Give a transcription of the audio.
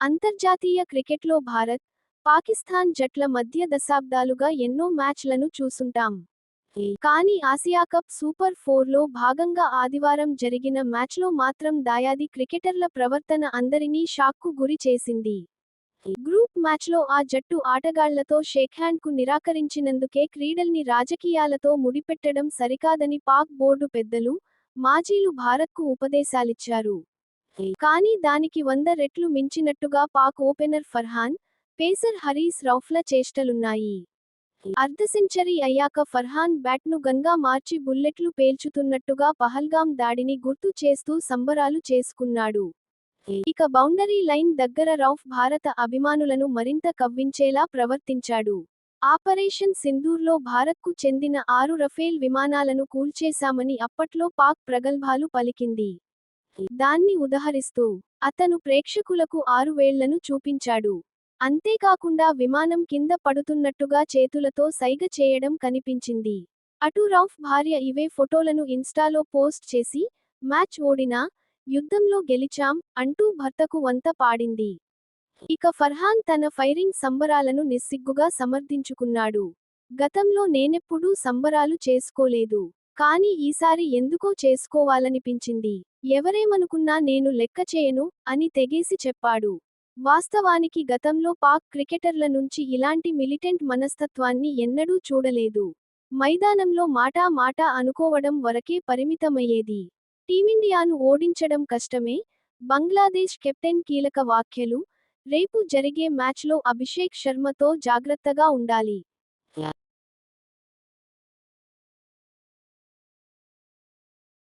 అంతర్జాతీయ క్రికెట్లో భారత్, పాకిస్తాన్ జట్ల మధ్య దశాబ్దాలుగా ఎన్నో మ్యాచ్లను చూసుంటాం. కానీ ఆసియా కప్ సూపర్ ఫోర్లో భాగంగా ఆదివారం జరిగిన మ్యాచ్లో మాత్రం దాయాది క్రికెటర్ల ప్రవర్తన అందరినీ షాక్కు గురి చేసింది. గ్రూప్ మ్యాచ్లో ఆ జట్టు ఆటగాళ్ళతో షేక్హ్యాండ్కు నిరాకరించినందుకే క్రీడల్ని రాజకీయాలతో ముడిపెట్టడం సరికాదని పాక్ బోర్డు పెద్దలు, మాజీలు భారత్కు ఉపదేశాలిచ్చారు. కానీ దానికి వంద రెట్లు మించినట్టుగా పాక్ ఓపెనర్ ఫర్హాన్, పేసర్ హరీస్ రౌఫ్ల చేష్టలున్నాయి. అర్ధ సెంచరీ అయ్యాక ఫర్హాన్ బ్యాట్ను గన్గా మార్చి బుల్లెట్లు పేల్చుతున్నట్టుగా పహల్గాం దాడిని గుర్తు చేస్తూ సంబరాలు చేసుకున్నాడు. ఇక బౌండరీ లైన్ దగ్గర రౌఫ్ భారత అభిమానులను మరింత కవ్వించేలా ప్రవర్తించాడు. ఆపరేషన్ సింధూర్లో భారత్కు చెందిన ఆరు రఫేల్ విమానాలను కూల్చేశామని అప్పట్లో పాక్ ప్రగల్భాలు పలికింది. దాన్ని ఉదహరిస్తూ, అతను ప్రేక్షకులకు ఆరు వేళ్ళను చూపించాడు. అంతేకాకుండా విమానం కింద పడుతున్నట్టుగా చేతులతో సైగ చేయడం కనిపించింది. అటు రౌఫ్ భార్య ఇవే ఫొటోలను ఇన్స్టాలో పోస్ట్ చేసి, మ్యాచ్ ఓడినా, యుద్ధంలో గెలిచాం అంటూ భర్తకు వంత పాడింది. ఇక ఫర్హాన్ తన ఫైరింగ్ సంబరాలను నిస్సిగ్గుగా సమర్థించుకున్నాడు. గతంలో నేనెప్పుడూ సంబరాలు చేసుకోలేదు. కానీ ఈసారి ఎందుకో చేసుకోవాలనిపించింది. ఎవరేమనుకున్నా నేను లెక్క చేయను అని తెగేసి చెప్పాడు. వాస్తవానికి గతంలో పాక్ క్రికెటర్ల నుంచి ఇలాంటి మిలిటెంట్ మనస్తత్వాన్ని ఎన్నడూ చూడలేదు. మైదానంలో మాటా మాటా అనుకోవడం వరకే పరిమితమయ్యేది. టీమిండియాను ఓడించడం కష్టమే, బంగ్లాదేశ్ కెప్టెన్ కీలక వ్యాఖ్యలు, రేపు జరిగే మ్యాచ్లో అభిషేక్ శర్మతో జాగ్రత్తగా ఉండాలి.